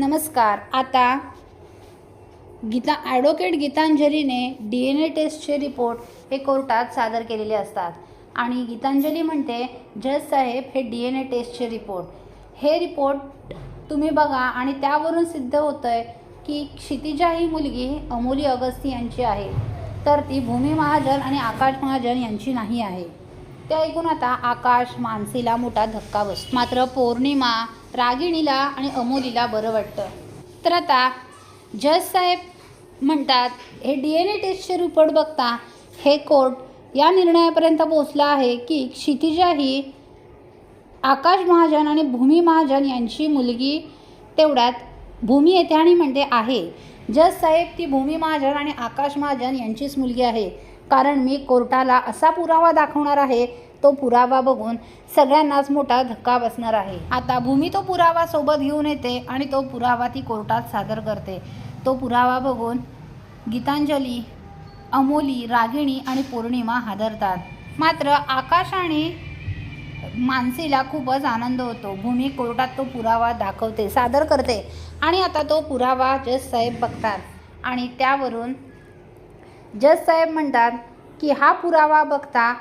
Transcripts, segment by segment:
नमस्कार. आता गीता ॲडव्होकेट गीतांजलीने डी एन ए टेस्टचे रिपोर्ट हे कोर्टात सादर केलेले असतात. आणि गीतांजली म्हणते जज साहेब हे डी एन ए टेस्टचे रिपोर्ट हे रिपोर्ट तुम्ही बघा आणि त्यावरून सिद्ध होतं आहे की क्षितिजा ही मुलगी अमोली अगस्ती यांची आहे. तर ती भूमी महाजन आणि आकाश महाजन यांची नाही आहे. ते ऐकून आता आकाश मानसीला मोठा धक्का बसतो मात्र पौर्णिमा रागिणीला आणि अमोलीला बरं वाटतं. तर आता जज साहेब म्हणतात हे डी एन ए टेस्टचे रिपोर्ट बघता हे कोर्ट या निर्णयापर्यंत पोचला आहे की क्षितिजा ही आकाश महाजन आणि भूमी महाजन यांची मुलगी तेवढ्यात भूमी येते आणि म्हणते आहे. जज साहेब ती भूमी महाजन आणि आकाश महाजन यांचीच मुलगी आहे. कारण मी कोर्टाला असा पुरावा दाखवणार आहे तो पुरावा बघून सगळ्यांनाच मोठा धक्का बसणार आहे. आता भूमी तो पुरावा सोबत घेऊन येते आणि तो पुरावा ती कोर्टात सादर करते. तो पुरावा बघून गीतांजली अमोली रागिणी आणि पौर्णिमा हादरतात. मात्र आकाश आणि मानसीला खूपच आनंद होतो. भूमी कोर्टात तो पुरावा दाखवते सादर करते आणि आता तो पुरावा जज साहेब बघतात. आणि त्यावरून जज साहेब म्हणतात की हा पुरावा बघता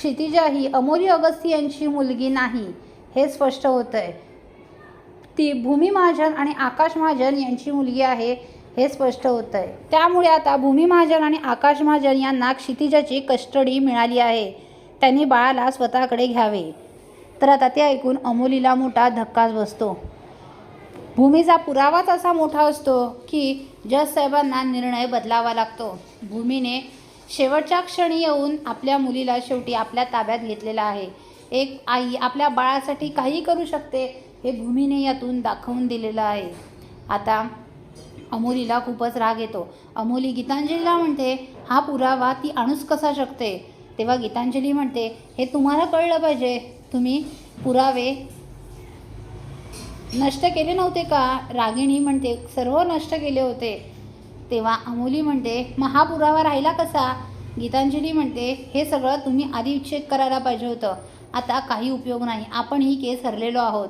क्षितिजा ही अमोली अगस्ती यांची मुलगी नाही हे स्पष्ट होतं आहे ती भूमी महाजन आणि आकाश महाजन यांची मुलगी आहे हे स्पष्ट होतं आहे त्यामुळे आता भूमी महाजन आणि आकाश महाजन यांना क्षितिजाची कस्टडी मिळाली आहे. त्यांनी बाळाला स्वतःकडे घ्यावे. तर आता ते ऐकून अमोलीला मोठा धक्काच बसतो. भूमीचा पुरावाच असा मोठा असतो की जज साहेबांना निर्णय बदलावा लागतो. भूमीने शेवटच्या क्षणी येऊन आपल्या मुलीला शेवटी आपल्या ताब्यात घेतलेला आहे. एक आई आपल्या बाळासाठी काही करू शकते हे भूमीने यातून दाखवून दिलेलं आहे. आता अमोलीला खूपच राग येतो. अमोली गीतांजलीला म्हणते हा पुरावा ती आणूच कसा शकते? तेव्हा गीतांजली म्हणते हे तुम्हाला कळलं पाहिजे. तुम्ही पुरावे नष्ट केले नव्हते का? रागिणी म्हणते सर्व नष्ट केले होते. तेव्हा अमोली म्हणते मग हा पुरावा राहिला कसा? गीतांजली म्हणते हे सगळं तुम्ही आधी चेक करायला पाहिजे होतं. आता काही उपयोग नाही. आपण ही केस हरलेलो आहोत.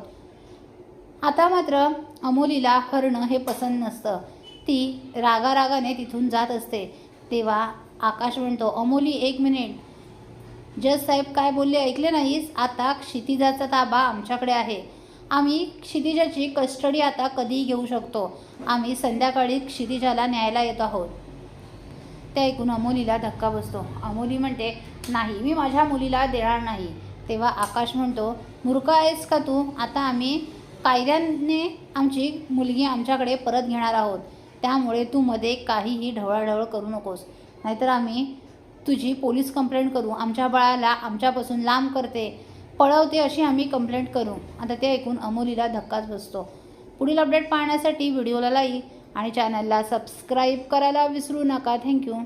आता मात्र अमोलीला हरणं हे पसंत नसतं. ती रागारागाने तिथून जात असते. तेव्हा आकाश म्हणतो अमोली एक मिनिट. जज साहेब काय बोलले ऐकले नाहीस? आता क्षितिजाचा ताबा आमच्याकडे आहे. आम्ही क्षितिजाची कस्टडी आता कधीही घेऊ शकतो. आम्ही संध्याकाळी क्षितिजाला न्यायला येत आहोत. ते ऐकून अमोलीला धक्का बसतो. अमोली म्हणते नाही मी माझ्या मुलीला देणार नाही. तेव्हा आकाश म्हणतो मूर्ख आहेस का तू? आता आम्ही कायद्याने आमची मुलगी आमच्याकडे परत घेणार आहोत. त्यामुळे तू मध्ये काहीही ढवळाढवळ करू नकोस. नाहीतर आम्ही तुझी पोलीस कंप्लेंट करू. आमच्या बाळाला आमच्यापासून लांब करते. पळवते अशी आम्ही कंप्लेंट करू. आता ते ऐकून अमोलीला धक्काच बसतो. पुढील अपडेट पाहण्यासाठी व्हिडिओला लाईक आणि चॅनलला सबस्क्राईब करायला विसरू नका. थँक्यू